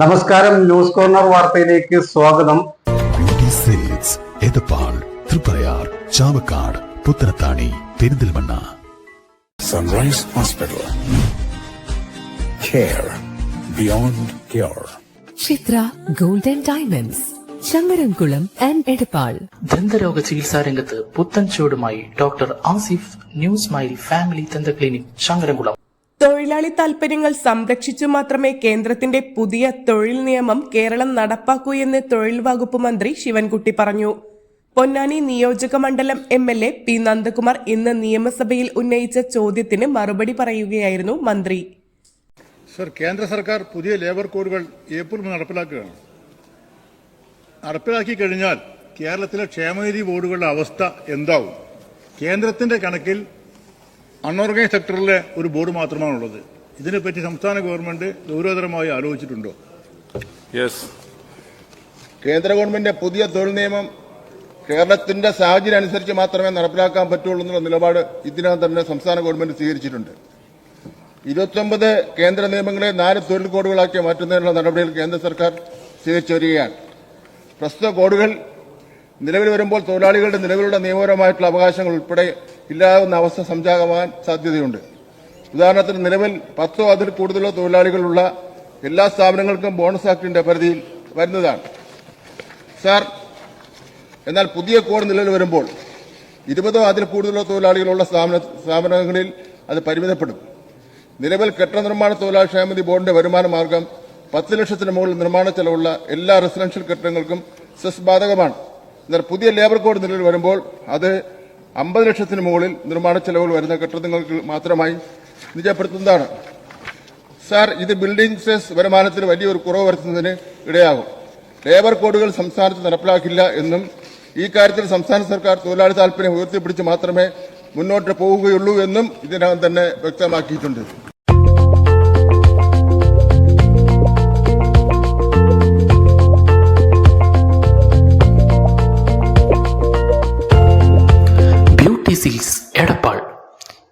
നമസ്കാരം news corner വാർത്തയിലേക്ക് സ്വാഗതം. Triprayar Chavakkad Puthanathani Perinthalmanna. Sunrise hospital care beyond care Chitra golden diamonds Changaramkulam and Edappal. ദന്തരോഗ ചികിത്സാ രംഗത്ത് പുത്തൻ ചുവടുമായി doctor Asif new smile family ദന്ത clinic Shankaramkulam തൊഴിലാളി താൽപര്യങ്ങൾ സംരക്ഷിച്ചു മാത്രമേ കേന്ദ്രത്തിന്റെ പുതിയ തൊഴിൽ നിയമം കേരളം നടപ്പാക്കൂ എന്ന് തൊഴിൽ വകുപ്പ് മന്ത്രി ശിവൻകുട്ടി പറഞ്ഞു. പൊന്നാനി നിയോജക മണ്ഡലം M L A P Nandakumar ഇന്ന് നിയമസഭയിൽ ഉന്നയിച്ച ചോദ്യത്തിന് മറുപടി പറയുകയായിരുന്നു മന്ത്രി. സർ കേന്ദ്ര സർക്കാർ പുതിയ ലേബർ കോഡുകൾ ഏപ്രിൽ നടപ്പിലാക്കുകയാണ്. നടപ്പിലാക്കി കഴിഞ്ഞാൽ കേരളത്തിലെ ക്ഷേമനിധി ബോർഡുകളുടെ അവസ്ഥ എന്താവും? കേന്ദ്രത്തിന്റെ കണക്കിൽ അൺഓർഗനൈസ് സെക്ടറിലെ ഒരു ബോർഡ് മാത്രമാണുള്ളത്. ഇതിനെപ്പറ്റി സംസ്ഥാന ഗവൺമെന്റ് ഗൗരവതരമായി ആലോചിച്ചിട്ടുണ്ടോ? യെസ് കേന്ദ്ര ഗവൺമെന്റിന്റെ പുതിയ തൊഴിൽ നിയമം കേരളത്തിന്റെ സാഹചര്യം അനുസരിച്ച് മാത്രമേ നടപ്പിലാക്കാൻ പറ്റുള്ളൂ എന്നുള്ള നിലപാട് ഇതിനകം തന്നെ സംസ്ഥാന ഗവൺമെന്റ് സ്വീകരിച്ചിട്ടുണ്ട്. ഇരുപത്തൊമ്പത് കേന്ദ്ര നിയമങ്ങളെ നാല് തൊഴിൽ കോഡുകളാക്കി മാറ്റുന്നതിനുള്ള നടപടികൾ കേന്ദ്ര സർക്കാർ സ്വീകരിച്ചു വരികയാണ്. പ്രസ്തുത കോഡുകൾ നിലവിൽ വരുമ്പോൾ തൊഴിലാളികളുടെ നിലവിലുള്ള നിയമപരമായിട്ടുള്ള അവകാശങ്ങൾ ഉൾപ്പെടെ ഇല്ലാതാവുന്ന അവസ്ഥ സംജാതമാകാൻ സാധ്യതയുണ്ട്. ഉദാഹരണത്തിന് നിലവിൽ പത്തോ അതിൽ കൂടുതലോ തൊഴിലാളികളുള്ള എല്ലാ സ്ഥാപനങ്ങൾക്കും ബോണസ് ആക്ടിന്റെ പരിധിയിൽ വരുന്നതാണ്. സാർ എന്നാൽ പുതിയ കോഡ് നിലവിൽ വരുമ്പോൾ ഇരുപതോ അതിൽ കൂടുതലോ തൊഴിലാളികളുള്ള സ്ഥാപന സ്ഥാപനങ്ങളിൽ അത് പരിമിതപ്പെടും. നിലവിൽ കെട്ടിട നിർമ്മാണ തൊഴിലാളി ക്ഷേമനിധി ബോർഡിന്റെ വരുമാന മാർഗം പത്ത് ലക്ഷത്തിന് മുകളിൽ നിർമ്മാണ ചെലവുള്ള എല്ലാ റെസിഡൻഷ്യൽ കെട്ടിടങ്ങൾക്കും സെസ് ബാധകമാണ്. എന്നാൽ പുതിയ ലേബർ കോഡ് നിലവിൽ വരുമ്പോൾ അത് അമ്പത് ലക്ഷത്തിന് മുകളിൽ നിർമ്മാണ ചെലവുകൾ വരുന്ന കെട്ടിടങ്ങൾക്ക് മാത്രമായി നിജപ്പെടുത്തുന്നതാണ്. സാർ ഇത് ബിൽഡിംഗ് സെസ് വരുമാനത്തിൽ വലിയൊരു കുറവ് വരുത്തുന്നതിന് ഇടയാകും. ലേബർ കോഡുകൾ സംസ്ഥാനത്ത് നടപ്പിലാക്കില്ല എന്നും ഈ കാര്യത്തിൽ സംസ്ഥാന സർക്കാർ തൊഴിലാളി താല്പര്യം ഉയർത്തിപ്പിടിച്ച് മാത്രമേ മുന്നോട്ട് പോവുകയുള്ളൂ എന്നും ഇതിനകം തന്നെ വ്യക്തമാക്കിയിട്ടുണ്ട്.